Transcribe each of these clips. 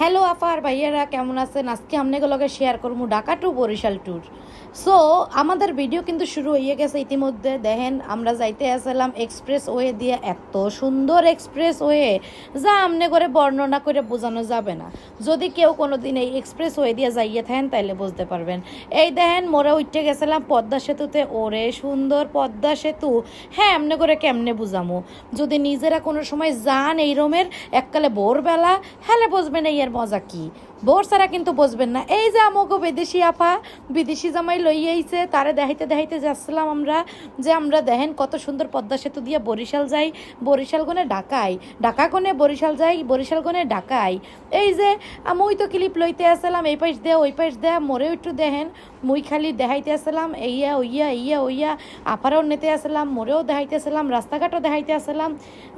Hello আফার ভাইয়ারা কেমন আছেন? আজকে আপনাকে শেয়ার করব Dhaka to Barishal tour so আমাদের ভিডিও কিন্তু শুরু হয়ে গেছে ইতিমধ্যে। দেখেন, আমরা যাইতে আসলাম এক্সপ্রেস ওয়ে দিয়ে। এত সুন্দর এক্সপ্রেস ওয়ে যা আমনে করে বর্ণনা করে বোঝানো যাবে না। যদি কেউ কোনো দিন এই এক্সপ্রেস ওয়ে দিয়ে যাইয়ে থাকেন, তাইলে বুঝতে পারবেন। এই দেখেন, মোরা উঠতে গেছিলাম পদ্মা সেতুতে। ওরে সুন্দর পদ্মা সেতু। হ্যাঁ এমনি করে কেমনে বুঝামো? যদি নিজেরা কোনো সময় যান এই রোমের, এককালে ভোরবেলা হ্যালে বুঝবেন এই এর মজা কি। বোর সারা কিন্তু বসবেন না। এই যে আমাকে বিদেশি আপা, বিদেশি জামাই লই আইছে, তারে দেখাইতে দেখাইতে যাচ্ছিলাম আমরা যে আমরা দেখেন কত সুন্দর পদ্মা সেতু দিয়ে বরিশাল যাই, বরিশাল গনে ঢাকাই ঢাকা গনে বরিশাল যাই, বরিশাল গনে ঢাকাই এই যে আমি তো ক্লিপ লইতে আসলাম, এই পাশ দেয়া, ওই পাশ দেয়া, মোরেও একটু দেখেন মুই খালি দেখাইতে আসলাম, এইয়া, ওইয়া ইয়া ওইয়া, আপারাও নিতে আসলাম, মোরেও দেখাইতে আসলাম, রাস্তাঘাটও দেখাইতে আসলাম।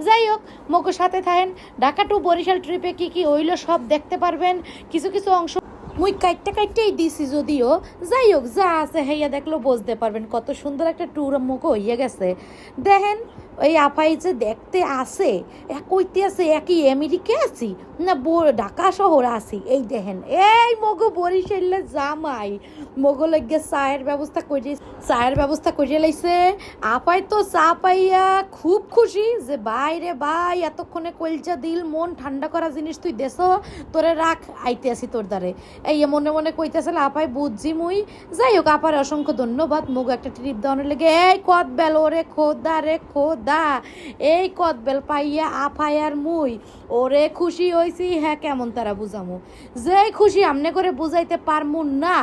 যাই হোক মোকে সাথে থাকেন ঢাকা টু বরিশাল ট্রিপে কি কি হইল সব দেখতে পারবেন, কিছু কিছু অংশ মুই কাইটটা কাইটটাই দিছি যদিও, যাই হোক, যা আছে হেয়া দেখল বুঝতে পারবেন কত সুন্দর একটা ট্যুর মুখে হইয়া গেছে। দেখেন ওই আপাই যে দেখতে আসে, এক কইতে আছে একই আমেরিকা আছি না বো- ঢাকা শহর আছি? এই দেখেন, এই মগো বরিশালে জামাই। মগো লাগে চায়ের ব্যবস্থা করে, চায়ের ব্যবস্থা করে লাইছে। আপাই তো চা পাইয়া খুব খুশি যে, ভাই রে ভাই, এতক্ষণে কলজা দিল, মন ঠান্ডা করা জিনিস তুই দেশ তোরে রাখ, আইতে আসি তোর দ্বারে। এই মনে মনে কইতেছিল আপাই বুঝছি মুই। যাই হোক, আপার অসংখ্য ধন্যবাদ। মুগ একটা ট্রিপ দেওয়ানোর লেগে, এই কদ বেল ওরে, খোদা রে, খোদা এই কদ বেল পাইয়া আর মুই। ওরে খুশি হইছি হ্যাঁ কেমন তারা বুঝামু। যেই খুশি আমনে করে বুঝাইতে পারমু না,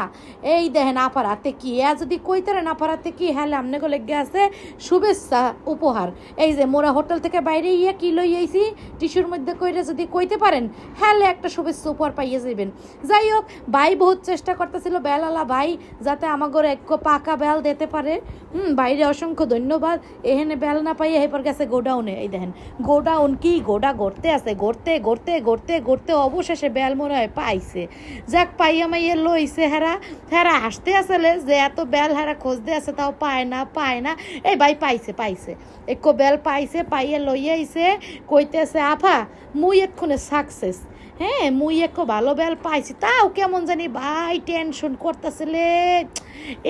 এই দেখেন আপার হাতে কি, এ যদি কইতারেন আপার হাতে কি হ্যাঁ আমনে গো লেগে আছে শুভেচ্ছা, উপহার। এই যে মোরা হোটেল থেকে বাইরে ইয়া কি লই আইছি, টিস্যুর মধ্যে কইরে যদি কইতে পারেন হ্যাঁ একটা শুভেচ্ছা, উপহার পাইয়ে যাবেন যাই হোক, ভাই বহুত চেষ্টা করতেছিল বেলালা ভাই, যাতে আমাগর এক পাকা বেল দিতে পারে। হুম বাইরে অসংখ্য ধন্যবাদ, এহেনে বেল না পাইয়ে এরপর গেছে গোডাউনে, এই দেখেন। গোডাউন কি? গোডা গড়তে আছে, গড়তে গড়তে গড়তে গড়তে অবশেষে বেল মনে হয় পাইছে। যাক, পাইয়া মাইয়ে লইছে হেরা। হেরা হাসতে আসলে যে এত বেল হেরা খোঁজতে আছে, তাও পায় না পায় না। এই ভাই পাইছে পাইছে। এক বেল পাইছে, পাইয়ে লইয়াইছে কইতে কইতেছে, আফা, মুই এক্ষণে সাকসেস হ্যাঁ মুই এক ভালো বেল পাইছি। তাও কেমন জানি ভাই টেনশন করতেছিলে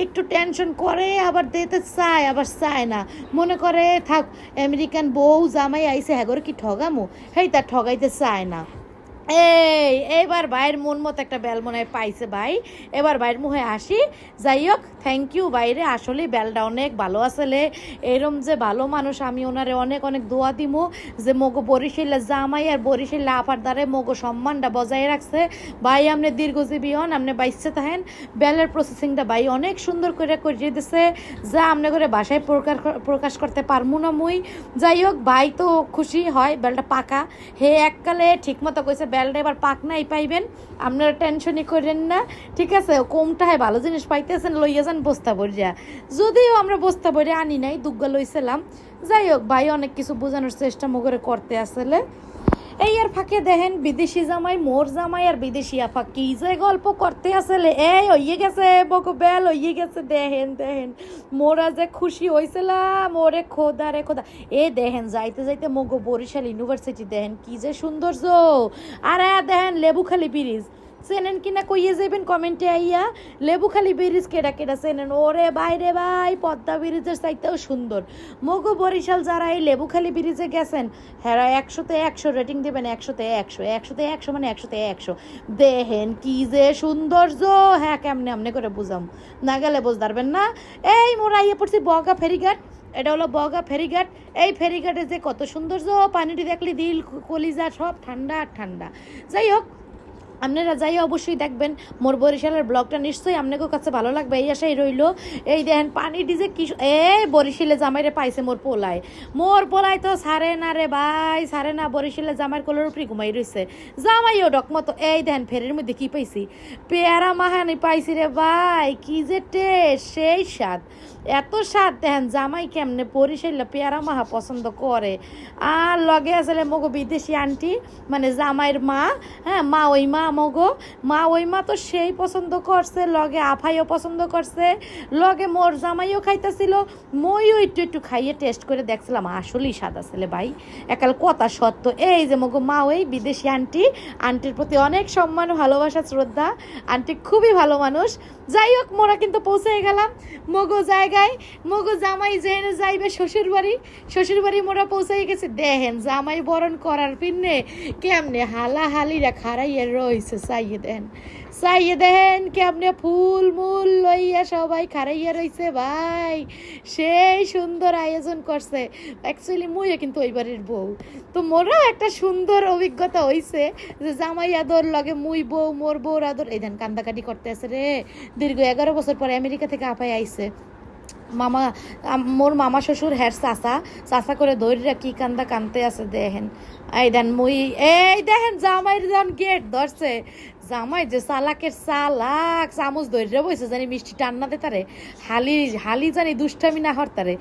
একটু টেনশন করে, আবার দেতে চায়, আবার চায় না। মনে করে, থাক আমেরিকান বউ জামাই আইসে হ্যাগর কি ঠগামো? হেই, তা ঠগাইতে চায় না। এই এবার ভাইয়ের মন মতো একটা বেল মনে হয় পাইছে ভাই। এবার ভাইয়ের মুখে আসি যাই হোক থ্যাংক ইউ বাইরে আসলে বেলটা অনেক ভালো আসলে এরম যে ভালো মানুষ, আমি ওনারে অনেক অনেক দোয়া দিমু যে মগো বরিশালে জামাই আর বরিশালে আপার দ্বারে মগো সম্মানটা বজায় রাখছে। ভাই আপনি দীর্ঘজীবী হন আপনি বাইসে থাকেন বেলের প্রসেসিংটা ভাই অনেক সুন্দর করে করিয়ে দিছে। যা আপনি করে বাসায় প্রকাশ প্রকাশ করতে পারমু না মুই। যাই হোক, ভাই তো খুশি হয় বেলটা পাকা। হে, এককালে ঠিকমতো কইছে বেলটা এবার পাক নাই পাইবেন, আপনারা টেনশনই করেন না। ঠিক আছে কোমটা হয় ভালো জিনিস পাইতেছেন, লইয়া যান বস্তা বরিয়া যদিও আমরা বস্তা বরিয়া আনি নাই, দুগ্গা লইছিলাম। যাই হোক, ভাই অনেক কিছু বোঝানোর চেষ্টা মগরে করতে আসলে। এই আর ফাঁকে দেখেন, বিদেশি জামাই, মোর জামাই আর বিদেশি আফা। কি যে গল্প করতে আসলে, এই হইয়ে গেছে, বকো বেল হইয়ে গেছে, দেখেন দেখেন। মোরা যে খুশি হয়েছিলাম ওরে খোদা রে খোদা। এ দেখেন, যাইতে যাইতে মগো বরিশাল ইউনিভার্সিটি, দেখেন কি যে সৌন্দর্য। আর দেখেন, লেবুখালি ব্রিজ। চেনেন কিনা কইয়ে যাবেন কমেন্টে আইয়া? লেবুখালি ব্রিজ কেডা কেডা চেনেন ওরে বাইরে ভাই, পদ্মা ব্রিজের চাইতেও সুন্দর। মগো বরিশাল যারা এই লেবুখালি ব্রিজে গেছেন হ্যাঁ একশোতে একশো রেটিং দেবেন, একশোতে একশো একশোতে একশো মানে একশোতে একশো। দেখেন কি যে সৌন্দর্য হ্যাঁ কেমনে আমনে করে বুঝাম। না গেলে বুঝতে না। এই মোরা ইয়ে পড়ছি বগা ফেরিঘাট, এটা হলো বগা ফেরিঘাট। এই ফেরিঘাটে যে কত সৌন্দর্য, পানিটি দেখলে দিল, কলিজা সব ঠান্ডা ঠান্ডা। যাই হোক আপনারা যাই অবশ্যই দেখবেন, মোর বরিশালের ব্লগটা নিশ্চয়ই আপনাদের কাছে ভালো লাগবে। এই আশাই রইল। এই দেখেন, পানি ডিজে কি এই বরিশালে জামাইরে পাইছে মোর পোলায়। মোর পোলায় তো সারে না রে ভাই, সারে না, বরিশালে জামাইয়ের কোলের উপরে ঘুমাই রইছে। জামাইও ডকমতো। এই দেখেন, ফেরের মধ্যে কি পাইছি? পেয়ারা মাহানি পাইছি রে ভাই, কি যে টেস্ট সেই স্বাদ। এত স্বাদ দেখেন, জামাই কেমনে বরিশালে পেয়ারা মাহা পছন্দ করে। আর লগে আসলে মগো বিদেশি আন্টি মানে জামাইয়ের মা হ্যাঁ মা, ওই মা মগো মা ওই মা তো সেই পছন্দ করছে, লগে আফাইও পছন্দ করছে, লগে মোর জামাইও খাইতেছিল। মইও একটু একটু খাইয়ে টেস্ট করে দেখছিলাম, আসলেই সাদা ছেলে ভাই। একাল কথা সত্য। এই যে মগো মা ওই বিদেশি আন্টি, আন্টির প্রতি অনেক সম্মান, ভালোবাসা, শ্রদ্ধা। আন্টি খুবই ভালো মানুষ। যাই হোক, মোরা কিন্তু পৌঁছে গেলাম। মগো জায়গায়, মগো জামাই যেখানে যাইবে শ্বশুর বাড়ি শ্বশুর বাড়ি মোরা পৌঁছে গেছে। দেখেন জামাই বরণ করার পিনে কেমনে হালা হালিরা খারাইয়ে রইছে চাইয়ে দেন চাইয়ে দেন ফুল মূল লইয়া সবাই খারাইয়া রইছে, ভাই। সেই সুন্দর আয়োজন করছে। অ্যাকচুয়ালি মুইও কিন্তু ওই বাড়ির বউ। তো মোরও একটা সুন্দর অভিজ্ঞতা হইছে যে জামাই আদর লগে মুই বউ, মোর বউর আদর। এই দেন কান্দাকাটি করতে আছে রে। দীর্ঘ এগারো বছর পরে আমেরিকা থেকে আপাই আইছে। মামা মোর মামা শ্বশুর হ্যার চাচা। চাচা করে দৌড়িরা কি কান্দা কানতে আছে দেখেন এই দেন মুই, এই দেখেন জামাইয়ের যখন গেট ধরছে জামাই যে চালাকের চালাক, চামচ দৌড়িরা বইছে জানি মিষ্টি টান্না দে তারে হালি হালি জানি দুষ্টামি না হরতারে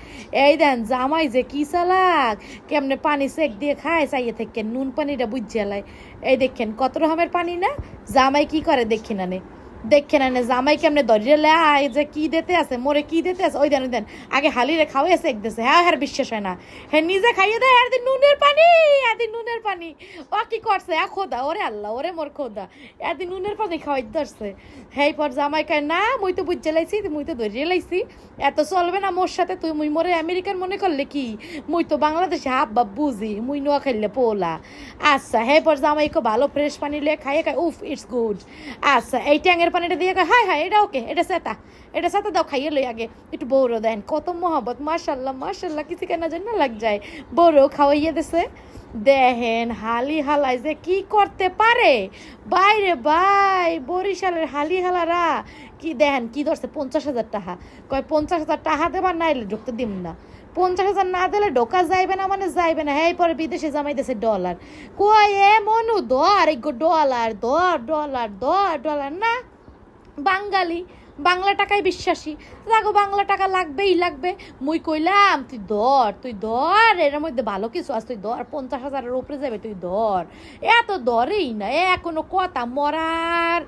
এই দেন জামাই যে কি চালাক, কেমনে পানি সেক দিয়ে খায়, চাইয়ে থেকে নুন পানিটা বুঝিয়ালায় এই দেখেন, কত রকমের পানি না? জামাই কি করে দেখি না নে দেখে না জামাই কেমনে ধরিয়ে লাই যে কি দিতে আছে, মোরে কি দিতে আছে? ওই দেন ওই দেন। আগে হালিরে খাওয়াই আছে, এক হ্যাঁ হ্যাঁ বিশ্বাস হয় না। হ্যাঁ নিজে খাইয়ে দেয়, আর দিন নুনের পানি এদিন নুনের পানি। ও কি করছে? আ খোদা, ওরে আল্লাহ, ওরে মোর খোদা। এদিন নুনের পানি খাওয়াই ধরছে। হেই পর জামাই কয়, না, মুই তো বুঝে লাইছি, মুই তো ধরিয়ে লাইছি। এত চলবে না মোর সাথে, তুই মুই মোরে আমেরিকার মনে করলে কি? মুই তো বাংলাদেশে হাব বাপ বুঝি, মুই নোয়া খাইলে পোলা। আচ্ছা হে, পর জামাইকে ভালো ফ্রেশ পানি লিয়ে খাইয়ে খাই, উফ ইটস গুড আচ্ছা এই ট্যাঙের পানিটা দিয়ে হাই হাই, এটা ওকে, এটা সেতা এটা সেতা দাও, খাইয়ে লই আগে। একটু বৌরো দেন, কত মহব্বত মার্শাল্লাহ মার্শাল্লাহ কিছু কেনা জন্য লাগ যায়। বৌরো খাওয়াইয়ে দিছে। দেখেন, হালি হালাই যে কি করতে পারে? বাইরে বাই, বরিশালের হালি হালারা। কি দেখেন, কি ধরছে, পঞ্চাশ হাজার টাকা কয়, পঞ্চাশ হাজার টাকা দেবার নাইলে ঢুকতে দিম না। পঞ্চাশ হাজার না দিলে ঢোকা যাইবে না মানে যাইবে না। হ্যাঁ পরে বিদেশে জামাইতেছে ডলার। কয় এ মনু এগো ডলার, দর ডলার দর, ডলার, না? বাঙালি, বাংলা টাকায় বিশ্বাসী। দেখো বাংলা টাকা লাগবেই লাগবে। মুই কইলাম, তুই ধর তুই ধর, এর মধ্যে ভালো কিছু আস তুই ধর, পঞ্চাশ হাজারের উপরে যাবে, তুই ধর। এত ধরেই না, এ কোনো কথা মরার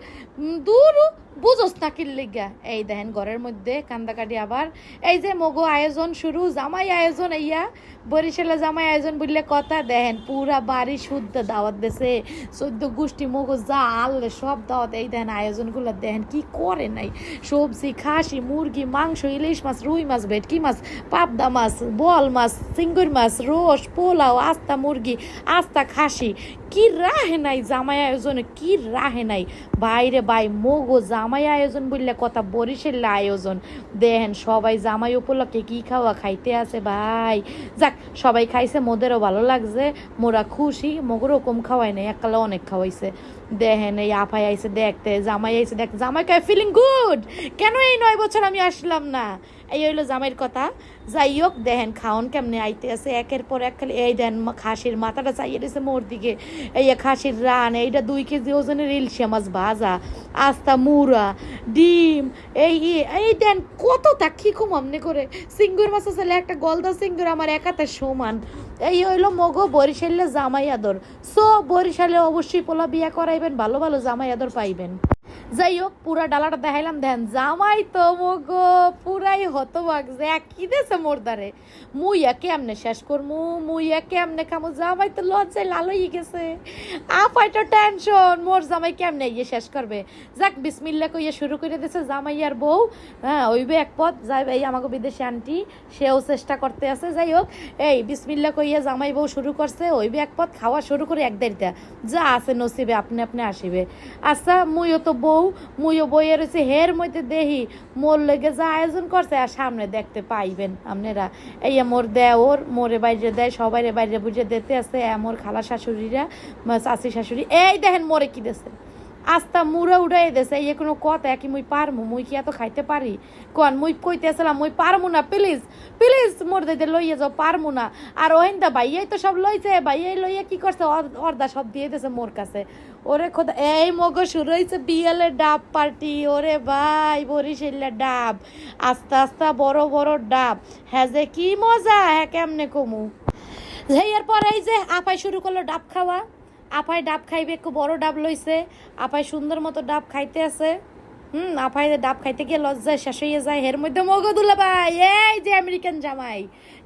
দূর বুঝোস না কি লিগা? এই দেখেন, ঘরের মধ্যে কান্দাকাটি আবার। এই যে মগো আয়োজন শুরু, জামাই আয়োজন, ইয়া। বরিশালে জামাই আয়োজন বললে কথা, দেখেন, পুরা বাড়ি শুদ্ধ দাওয়াত দেশে চোদ্দ গোষ্ঠী মগো যা আনলে সব দাওয়াত। এই দেখেন, আয়োজনগুলো দেখেন, কি করে নাই? সবজি, খাসি, মুরগি, মাংস, ইলিশ মাছ, রুই মাছ, ভেটকি মাছ, পাবদা মাছ, বল মাছ চিঙ্গুর মাছ, রোস, পোলাও, আস্তা মুরগি, আস্তা খাসি কি রাহে নাই জামাই আয়োজনে, কি রাহে নাই? বাইরে বাই মগো জামাই আয়োজন বললে কথা বরিশালে আয়োজন। দেখেন সবাই জামাই উপলক্ষে কি খাওয়া খাইতে আছে ভাই। যাক, সবাই খাইছে, মোদেরও ভালো লাগছে, মোরা খুশি, মগরও কম খাওয়াই নাই, একালে অনেক খাওয়াইছে। দেখেন এই আপাই আইছে দেখতে, জামাই আইসে দেখ জামাই কায় ফিলিং গুড কেন এই নয় বছর আমি আসলাম না? এই হইল জামাইয়ের কথা। যাই হোক দেখেন, খাওন কেমনে আইতে আছে একের পর এক খালি, এই দেন খাসির মাথাটা চাইয়ে দিয়েছে মোর দিকে, এই খাসির রান, এইটা দুই কেজি ওজনের ইলশে মাছ, ভাজা, আস্তা, মুড়া, ডিম, এই এই দেন কতটা কি কম আমনে করে, সিঙ্গুর মাছ আছে একটা গলদা সিঙ্গুর আমার একাতে সমান, এই হইল মগো বরিশালে জামাই আদর, সো বরিশালে অবশ্যই পোলা বিয়া করাইবেন, ভালো ভালো জামাই আদর পাইবেন। যাই হোক পুরা ডালাটা দেখাইলাম। দেন জামাই তো মগো, পুরাই হতবাক যে কি দেছে মোর দ্বারে। মুই একে আমনে শেষ করমু, মুই একে আমনে খামু। জামাই তো লজ্জায় লালই গেছে। আপাই তো টেনশন, মোর জামাই কেমনে ইয়ে শেষ করবে? যাক, বিসমিল্লা কইয়া শুরু করে দিছে জামাই আর বউ। হ্যাঁ ওইবে এক পথ। যাই এই আমাকে বিদেশি আন্টি, সেও চেষ্টা করতে আছে। যাই হোক এই বিসমিল্লা কইয়া জামাই বউ শুরু করছে ওইবে এক পথ। খাওয়া শুরু করে এক দেড়টা যা আছে নসিবে, আপনি আপনি আসিবে। আচ্ছা মুইও তো বউ মুইও বইয়ে রয়েছে, হের মধ্যে দেহি। মোর লেগে যা আয়োজন করছে, আর সামনে দেখতে পাইবেন আপনারা। এই মোর দেওর মোরে বাইরে দেয় সবাই বাইরে বুঝে দেখতে আছে মোর খালা শাশুড়িরা চাষি শাশুড়ি। এই দেখেন মোরে কি দেছে। আস্তা মুড়া উড়াই দেছে, এই কোনো কথা কি মুই পারমু? মুই কি এত খাইতে পারি? কন, মুই কইতেছিলাম মুই পারমু না প্লিজ প্লিজ মোর দিতে লইয়ে যাও, পারমু না। আর ওহেন দা ভাইয়াই তো সব লইছে, ভাইয়াই লইয়া কি করছে? অর- অর্ধা সব দিয়ে দিয়েছে মোর কাছে। ওরে খোদা, এই মগ শুরু হয়েছে বিয়ালে ডাব পার্টি, ওরে ভাই বরিশাল্লা ডাব, আস্তে আস্তে বড় বড় ডাব। হ্যাঁ যে কি মজা হ্যাঁ কেমনে কমু? এর পর এই যে আপাই শুরু করল ডাব খাওয়া। আপাই ডাব খাইবে একটু বড় ডাব লইছে। আপায় সুন্দর মতো ডাব খাইতে আছে। হুম আপাই ডাব খাইতে গিয়ে লজ্জায় শেষ হয়ে যায়। এর মধ্যে মগদুল্লা ভাই, এই যে আমেরিকান জামাই।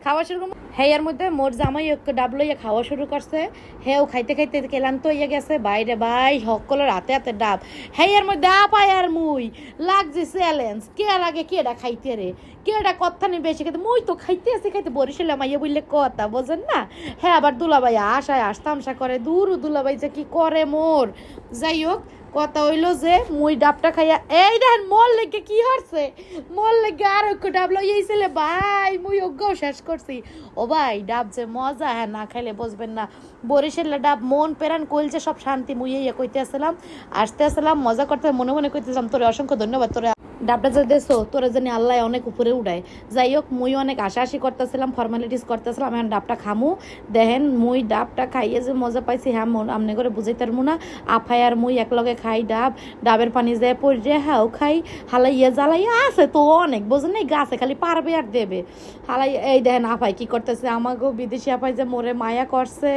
খাওয়া শুরু করব। হে এর মধ্যে মোর জামাই ডাব লইয়া খাওয়া শুরু করছে। হেও খাইতে খাইতে ক্লান্ত হইয়া গেছে। বাইরে ভাই সকলের হাতে হাতে ডাব। হে এর মধ্যে আপাই আর মুই। লাগছে চ্যালেঞ্জ কে আর আগে কেডা খাইতে রে? কেডা কথা নেই বেশি খাইতে মুই তো খাইতে আছি, খাইতে বরিশালে মাইয়া বললে কথা, বোঝেন না? হ্যাঁ আবার দুলাভাই আশায় আসতামশা করে। দূর দুলাভাই যে কি করে মোর? যাই হোক কথা হইল যে, মুই ডাবটা খাইয়া, এই দেখেন মোর লেগে কি হচ্ছে মোর লেগে আর একটু ডাব লইয়াইছিলে ভাই, মুই অজ্ঞাও শেষ করছি। ও ভাই, ডাব যে মজা হ্যাঁ না খাইলে বসবেন না। বরিশের ডাব মন পেরান কইলছে সব শান্তি মুই ইয়ে কইতে আসলাম আসতে আসলাম মজা করতে, মনে মনে কইতেছিলাম, তোরে অসংখ্য ধন্যবাদ, তোরে ডাবটা যে দেছো, তোরা জানি আল্লাহ অনেক উপরে উড়ায়। যাই হোক মুই অনেক আশা আশি করতেছিলাম ফর্মালিটিস করতেছিলাম এখন ডাবটা খামু। দেখেন, মুই ডাবটা খাইয়ে যে মজা পাইছি হ্যাঁ মন আমনে করে বুঝাইতে পারব না। আফাই আর মুই একলগে খাই ডাব, ডাবের পানি যায় পড়ে হ্যাঁ খাই। হালাইয়া জ্বালাইয়া আছে তো অনেক বোঝেন নাই? গাছে খালি পারবে আর দেবে। হালাই এই দেখেন আপাই কি করতেছে? আমাকেও বিদেশি আপাই যে মোরে মায়া করছে।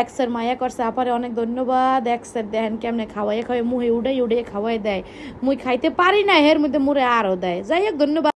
এক্সের মায়া করছে, আপারে অনেক ধন্যবাদ। এক্সের দেখেন কেমনে খাওয়াই খাওয়াই মুহে উড়াই উড়ে খাওয়াই দেয়। মুই খাইতে পারি না এর মধ্যে মুড়ে আরও দেয়। যাই হোক ধন্যবাদ।